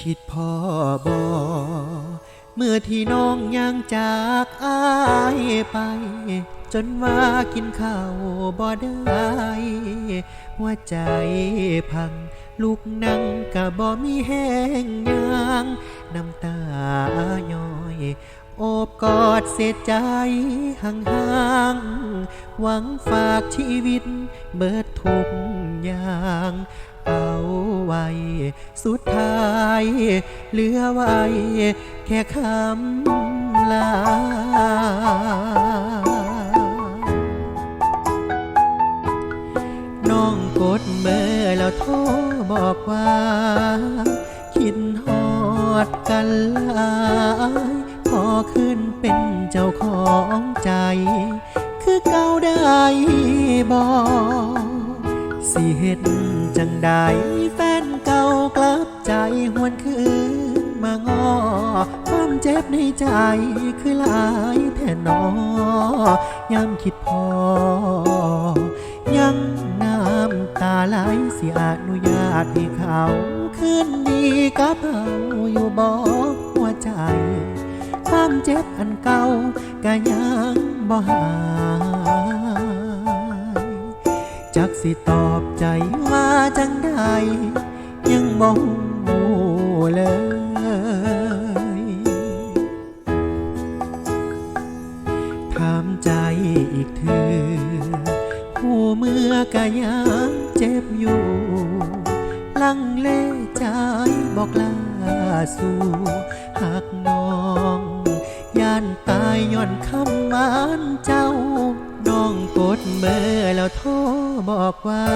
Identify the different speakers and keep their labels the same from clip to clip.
Speaker 1: คิดพ่อบอเมื่อที่น้องย่างจากอายไป จนว่ากินข้าวบ่ได้หัวใจพัง ลูกนั่งกะบ่มีแห้งยางน้ำตาย้อยโอบกอดเสียใจห่างๆหวังฝากชีวิตเบิดทุกอ ย่างเอาไว้ สุดท้ายเหลือไว้ แค่คำลาน้องกดเบอร์แล้วโทรบอกว่า คิดฮอดกันลายขอขึ้นเป็นเจ้าของใจ คือเก่าได้บอก สิเฮ็ดจังใดแฟนเก่ากลับใจหวนคืนมางอความเจ็บในใจคือหลายแท่นอยามคิดพอ ยังน้ำตาไหลเสียอนุญาตให้เขาคืนดีกับเขาอยู่บอกหัวใจความเจ็บอันเก่าก็ยังบ่หาย จักสิตอบใจว่าจังใดยังบ่ฮู้เลยถามใจอีกเธอผู้เมื่อกะยังเจ็บอยู่ ลังเลใจบอกลาสู่หักน้อง ย่านตายย่อนคำหวานเจ้า น้องกดเบอร์แล้วโทรบอกว่า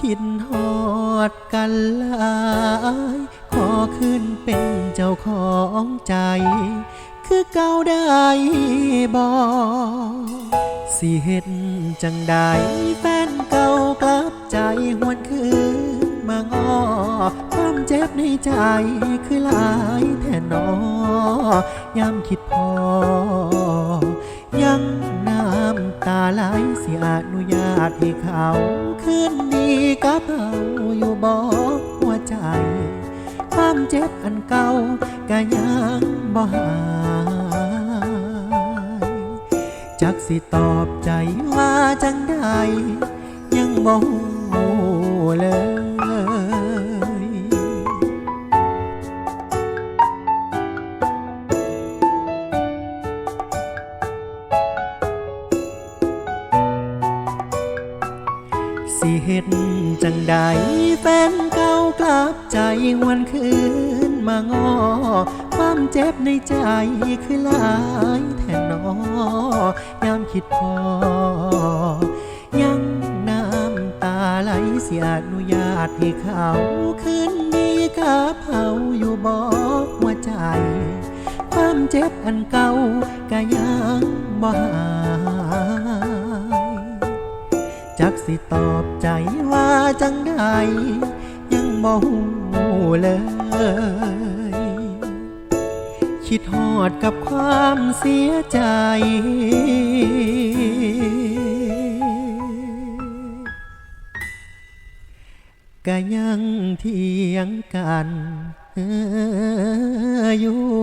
Speaker 1: คิดฮอดกันหลายขอขึ้นเป็นเจ้าของใจ คือเก่าได้บอกสิเฮ็ดจังใดแฟนเก่ากลับใจหวนคืนมางอความเจ็บในใจคือหลายแท่นอยามคิดพอ หลายเสียอนุญาตให้เขาคืนดีกับเขาอยู่บอกหัวใจ ความเจ็บอันเก่าก็ยังบ่หายจักสิตอบใจว่าจังใดยังบ่ฮู้เลย สิเฮ็ดจังใดแฟนเก่ากลับใจหวนคืนมางอ ความเจ็บในใจคือหลายแท่นอยามคิดพอ ยังน้ำตาไหลเสียอนุญาตให้เขาคืนดีกับเขาอยู่บอกหัวใจ ความเจ็บอันเก่าก็ยังบ่หาย จักสิตอบใจว่าจังใดยังบ่ฮู้เลย คิดฮอดกับความเสียใจ ก็ยังเถียงกันอยู่